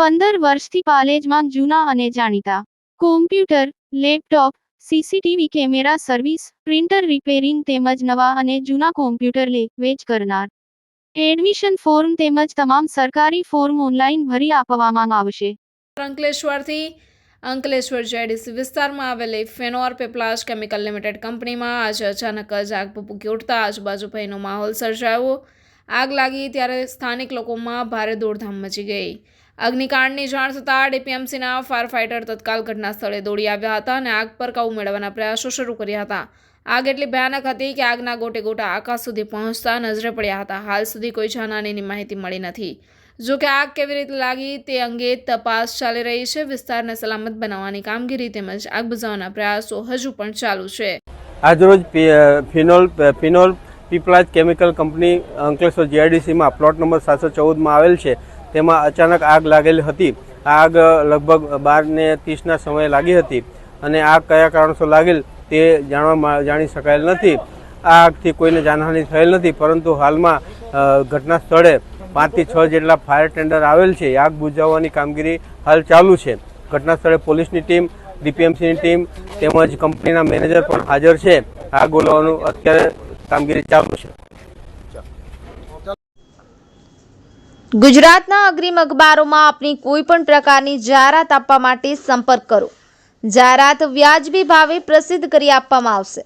વર્ષથી પાલેજમાં જૂના અને જાણીતા. Computer laptop CCTV camera service printer repairing તેમજ નવા અને જૂના કોમ્પ્યુટર લે, વેચ કરનાર. એડમિશન ફોર્મ તેમજ તમામ સરકારી ફોર્મ ઓનલાઈન ભરી આપવામાં આવશે. અંકલેશ્વરથી અંકલેશ્વર જેડીસી વિસ્તારમાં આવેલી ફેનોર પેપ્લાસ કેમિકલ લિમિટેડ કંપનીમાં આજે અચાનક જ આગ ભૂકી ઉઠતા આજુબાજુ ભયનો માહોલ સર્જાયો. આગ લાગી ત્યારે સ્થાનિક લોકોમાં ભારે દોડધામ મચી ગઈ. અગ્નિકાંડની જાણ થતાં ડીપીએમસીના ફાયર ફાઇટર તત્કાલ ઘટના સ્થળે દોડી આવ્યા હતા અને આગ પર કાબુ મેળવવાના પ્રયાસો શરૂ કર્યા હતા. આગ એટલી ભયાનક હતી કે આગના ગોટે ગોટા આકાશ સુધી પહોંચતા નજરે પડ્યા હતા. હાલ સુધી કોઈ જાનહાનીની માહિતી મળી નથી. જો કે આગ કેવી રીતે લાગી તે અંગે તપાસ ચાલી રહી છે. વિસ્તારને સલામત બનાવવાની કામગીરી તેમજ આગ બુઝાવવાના પ્રયાસો હજુ પણ ચાલુ છે. આજરોજ phenol phenol Piplaj chemical company Ankleshwar જીઆઈડીસીમાં plot number સાતસો ચૌદમાં આવેલ છે. તેમાં અચાનક આગ લાગેલી હતી. આગ લગભગ બાર ને ત્રીસના સમયે લાગી હતી અને આગ કયા કારણસર લાગેલ તે જાણવા જાણી શકાયેલ નથી. આ આગથી કોઈને જાનહાનિ થયેલ નથી, પરંતુ હાલમાં ઘટના સ્થળે પાંચથી છ જેટલા ફાયર ટેન્ડર આવેલ છે. આગ બુઝાવવાની કામગીરી હાલ ચાલુ છે. ઘટના સ્થળે પોલીસની ટીમ, ડીપીએમસીની ટીમ તેમજ કંપનીના મેનેજર પણ હાજર છે. આગ ઓલવવાનું અત્યારે કામગીરી ચાલુ છે. ગુજરાતના અગ્રીમ અખબારોમાં આપની કોઈ પણ પ્રકારની જાહેરાત આપવા માટે સંપર્ક કરો. જાહેરાત વ્યાજબી ભાવે પ્રસિદ્ધ કરી આપવામાં આવશે.